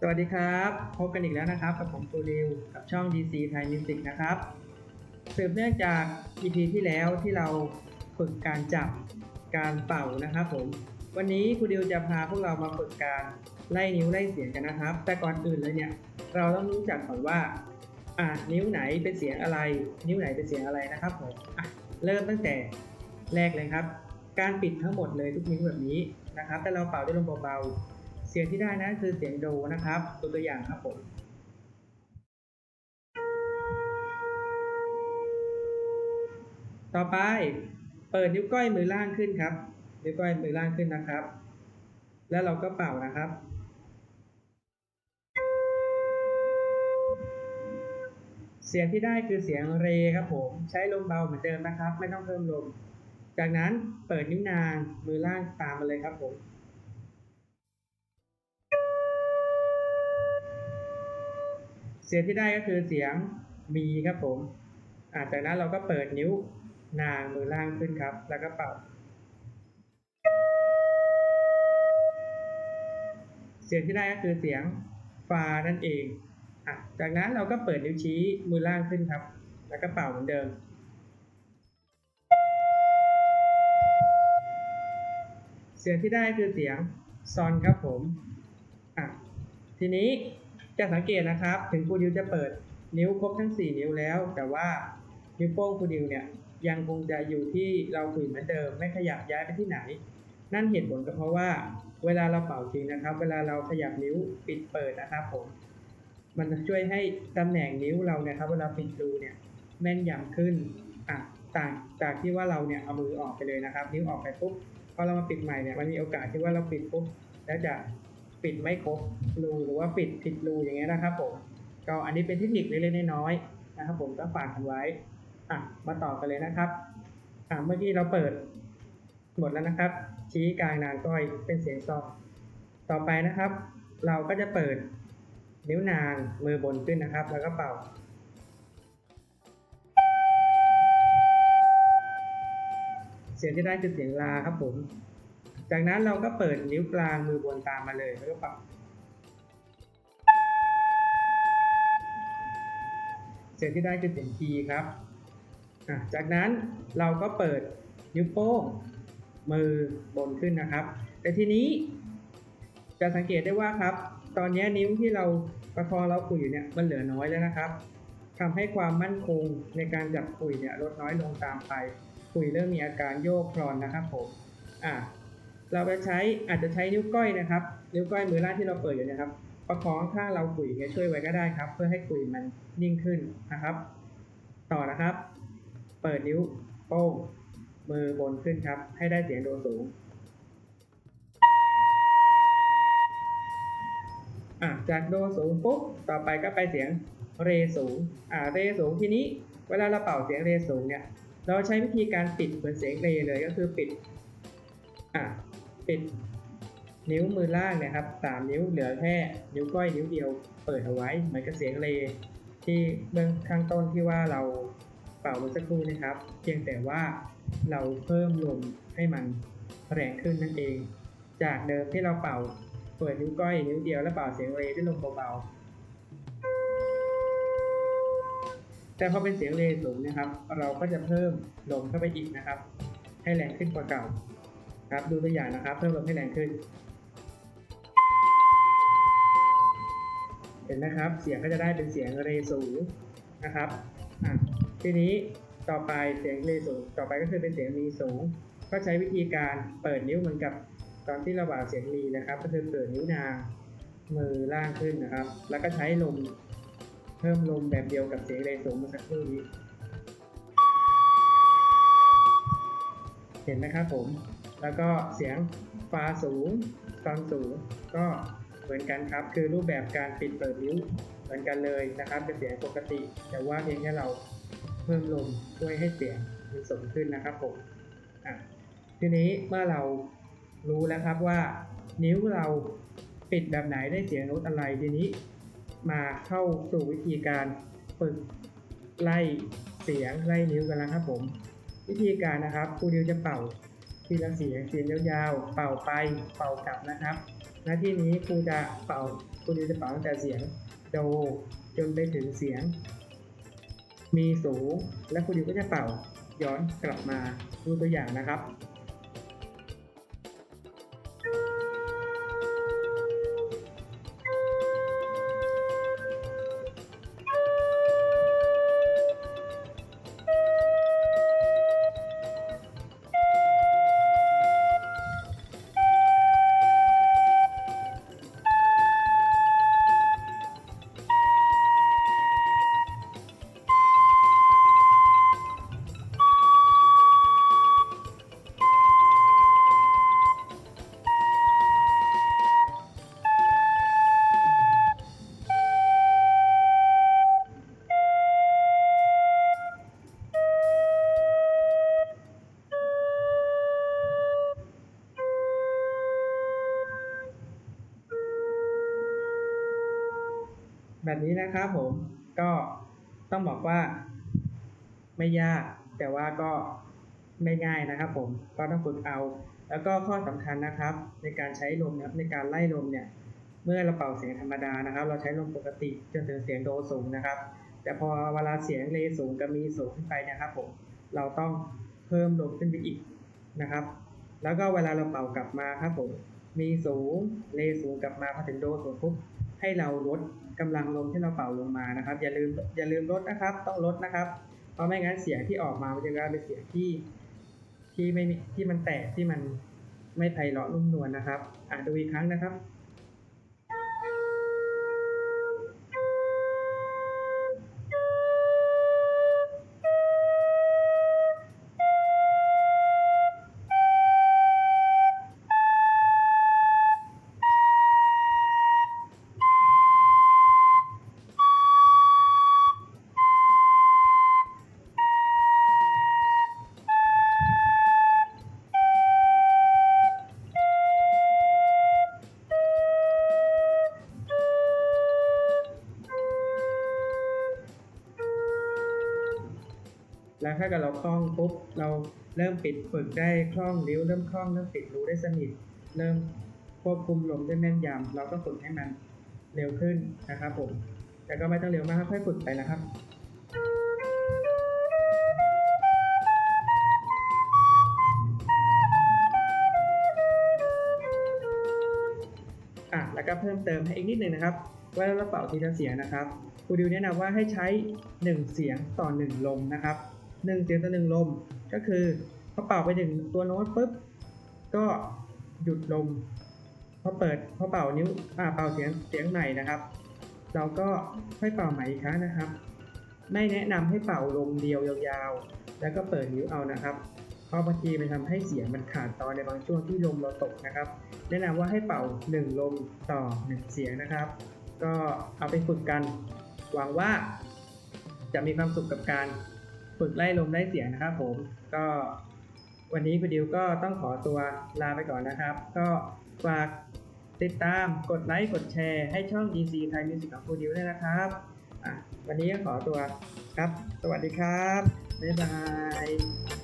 สวัสดีครับ พบกันอีกแล้วนะครับ กับผมตูริวกับช่อง DC Thai Music นะครับสืบเนื่องจาก EP ที่แล้วที่เราฝึกการจับการเป่านะครับผม วันนี้ครูดิวจะพาพวกเรามาฝึกการไล่นิ้วไล่เสียงกันนะครับ แต่ก่อนอื่นเลยเนี่ย เราต้องรู้จักก่อนว่าอะนิ้วไหนเป็นเสียงอะไร นิ้วไหนเป็นเสียงอะไรนะครับผมอะเริ่มตั้งแต่แรกเลยครับ การปิดทั้งหมดเลยทุกนิ้วแบบนี้นะครับ แต่เราเป่าด้วยลมเบาๆ เสียงที่ได้นะคือเสียงโดนะครับตัวตัวอย่างครับผมต่อไปเปิดนิ้วก้อยมือล่างขึ้นครับ นิ้วก้อยมือล่างขึ้นนะครับ แล้วเราก็เป่านะครับ เสียงที่ได้คือเสียงเรครับผม ใช้ลมเบาเหมือนเดิมนะครับ ไม่ต้องเพิ่มลม จากนั้นเปิดนิ้วนางมือล่างตามมาเลยครับผม เสียงที่ได้ก็คือเสียงมีครับผมอจากนั้นเราก็เปิดนิ้วนางมือล่างขึ้นครับ แล้วก็เป่า เสียงที่ได้ก็คือเสียงฟานั่นเองอะจากนั้นเราก็เปิดนิ้วชี้มือล่างขึ้นครับ แล้วก็เป่าเหมือนเดิม เสียงที่ได้คือเสียงซอนครับผมอะทีนี้ จะสังเกตนะครับ ถึงครูดิวจะเปิดนิ้วครบทั้ง 4 นิ้วแล้ว แต่ว่านิ้วโป้งครูดิวเนี่ยยังคงจะอยู่ที่เราคุยเหมือนเดิม ไม่ขยับย้ายไปที่ไหน นั่นเหตุผลก็เพราะว่า เวลาเราเป่าจริงนะครับ เวลาเราขยับนิ้วปิดเปิดนะครับผมมันจะช่วยให้ตำแหน่งนิ้วเราเนี่ยครับเวลาปิดรูเนี่ยแม่นยำขึ้นอะต่างจากที่ว่าเราเนี่ยเอามือออกไปเลยนะครับ นิ้วออกไปปุ๊บพอเรามาปิดใหม่เนี่ยมันมีโอกาสที่ว่าเราปิดปุ๊บแล้วจะ ปิดไม่ครบรูหรือว่าปิดผิดรูอย่างเงี้ยนะครับผมก็อันนี้เป็นเทคนิคเล็กๆน้อยๆนะครับ ผมก็ฝากกันไว้อะมาต่อกันเลยนะครับอะเมื่อกี้เราเปิดหมดแล้วนะครับ ชี้กลางนางก้อยเป็นเสียงซองต่อไปนะครับ เราก็จะเปิดนิ้วนางมือบนขึ้นนะครับ แล้วก็เป่าเสียงที่ได้คือเสียงลาครับผม จากนั้นเราก็เปิดนิ้วกลางมือบนตามมาเลยแล้วก็เป่าเสียงที่ได้คือเสียงคีครับ จากนั้นเราก็เปิดนิ้วโป้งมือบนขึ้นนะครับ แต่ทีนี้จะสังเกตได้ว่าครับ ตอนนี้นิ้วที่เราประคองเราคุยอยู่เนี่ยมันเหลือน้อยแล้วนะครับทำให้ความมั่นคงในการจับคุยเนี่ยลดน้อยลงตามไปคุยเริ่มมีอาการโยกคลอนนะครับผมอะ เราจะใช้อาจจะใช้นิ้วก้อยนะครับ นิ้วก้อยมือล่างที่เราเปิดอยู่นะครับ ประคองข้างเราคุยอย่างเงี้ยช่วยไว้ก็ได้ครับ เพื่อให้คุยมันนิ่งขึ้นนะครับ ต่อนะครับ เปิดนิ้วโป้งมือบนขึ้นครับ ให้ได้เสียงโดสูงอะจากโดสูงปุ๊บต่อไปก็ไปเสียงเรสูงอ่าเรสูงทีนี้เวลาเราเป่าเสียงเรสูงเนี่ย เราใช้วิธีการปิดเหมือนเสียงเรเลยก็คือปิดอะ ปิดนิ้วมือล่างนี่ยครับสามนิ้วเหลือแค่นิ้วก้อยนิ้วเดียวเปิดเอาไว้เหมือนกับเสียงเรที่เบื้องข้างต้นที่ว่าเราเป่าเมื่อสักครู่นะครับ เพียงแต่ว่าเราเพิ่มลมให้มันแรงขึ้นนั่นเอง จากเดิมที่เราเป่าเปิดนิ้วก้อยนิ้วเดียวแล้วเป่าเสียงเรด้วยลมเบาๆแต่พอเป็นเสียงเรสูงนะครับ เราก็จะเพิ่มลมเข้าไปอีกนะครับ ให้แรงขึ้นกว่าเก่า ครับดูตัวอย่างนะครับ เพิ่มลมให้แรงขึ้น เห็นนะครับ เสียงก็จะได้เป็นเสียงเรสูงนะครับอะทีนี้ต่อไปเสียงเรสูงต่อไปก็คือเป็นเสียงมีสูง ก็ใช้วิธีการเปิดนิ้วเหมือนกับตอนที่เราบ่าวเสียงมีนะครับ ก็คือเปิดนิ้วนางมือล่างขึ้นนะครับ แล้วก็ใช้ลมเพิ่มลมแบบเดียวกับเสียงเรสูงเมื่อสักครู่นี้ เห็นไหมครับผม แล้วก็เสียงฟาสูงตอนสูงก็เหมือนกันครับ คือรูปแบบการปิดเปิดนิ้วเหมือนกันเลยนะครับเป็นเสียงปกติ แต่ว่าเพียงแค่เราเพิ่มลมช่วยให้เสียงมันสูงขึ้นนะครับผมทีนี้เมื่อเรารู้แล้วครับว่า นิ้วเราปิดแบบไหนได้เสียงโน้ตอะไรทีนี้ มาเข้าสู่วิธีการฝึกไล่เสียงไล่นิ้วกันแล้วครับผม วิธีการนะครับครูดิวจะเป่า ทีละเสียงเสียงยาวๆ เป่าไปเป่ากลับนะครับ หน้าที่นี้ครูจะเป่าครูดิวจะเป่าตั้งแต่เสียงโดจนไปถึงเสียง มีสูงและครูดิวก็จะเป่าย้อนกลับมาดูตัวอย่างนะครับ แบบนี้นะครับผมก็ต้องบอกว่า ไม่ยาก แต่ว่าก็ไม่ง่ายนะครับ ผมก็ต้องฝึกเอา แล้วก็ข้อสำคัญนะครับ ในการใช้ลมนะครับในการไล่ลมเนี่ย เมื่อเราเป่าเสียงธรรมดานะครับ เราใช้ลมปกติจนถึงเสียงโดสูงนะครับ แต่พอเวลาเสียงเรสูงกับมีสูงขึ้นไปนะครับ ผมเราต้องเพิ่มลมขึ้นไปอีกนะครับ แล้วก็เวลาเราเป่ากลับมาครับผมมีสูงเรสูงกลับมาพอถึงโดสูงปุ๊บให้เราลด กำลังลมที่เราเป่าลงมานะครับ อย่าลืมอย่าลืมลดนะครับ ต้องลดนะครับ เพราะไม่งั้นเสียงที่ออกมามันจะกลายเป็นเสียงที่ที่ไม่มีที่มันแตกที่มันไม่ไพเราะนุ่มนวลนะครับอ่านดูอีกครั้งนะครับ แล้วถ้าเกิดเราคล่องปุ๊บเราเริ่มปิดฝึกได้คล่องนิ้วเริ่มคล่องเริ่มปิดรู้ได้สนิท เริ่มควบคุมลมได้แม่นยำเราก็ฝึกให้มันเร็วขึ้นนะครับผมแต่ก็ไม่ต้องเร็วมากค่อยฝึกไปนะครับอะแล้วก็เพิ่มเติมให้อีกนิดหนึ่งนะครับเวลาเราเป่าทีละเสียงนะครับครูดิวแนะนำว่าให้ใช้ 1 เสียงต่อ 1 ลมนะครับ 1เสียงต่อ1ลม ก็คือพอเป่าไปถึงตัวโน้ตปุ๊บก็หยุดลมพอเปิดพอเป่านิ้วอ่าเป่าเสียงเสียงใหม่นะครับ เราก็ค่อยเป่าใหม่อีกครั้งนะครับ ไม่แนะนำให้เป่าลมเดียวยาวๆ แล้วก็เปิดนิ้วเอานะครับ เพราะบางทีมันทำให้เสียงมันขาดตอนในบางช่วงที่ลมเราตกนะครับ แนะนำว่าให้เป่า 1 ลมต่อ 1 เสียงนะครับ ก็เอาไปฝึกกัน หวังว่าจะมีความสุขกับการ ฝึกไล่ลมไล่เสียงนะครับผมก็วันนี้คุณดิวก็ต้องขอตัวลาไปก่อนนะครับ ก็ฝากติดตามกดไลค์กดแชร์ให้ช่อง DC ไทยมิวสิกของคุณดิวด้วยนะครับวันนี้ก็ขอตัวครับ สวัสดีครับ บ๊ายบาย